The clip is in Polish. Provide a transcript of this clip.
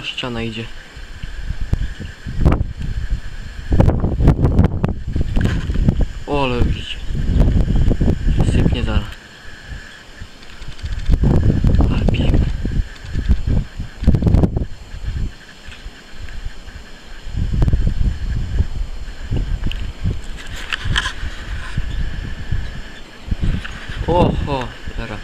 O, ściana idzie. O, ale widzicie. Sypnie zaraz. Ale pięknie. Oho, teraz.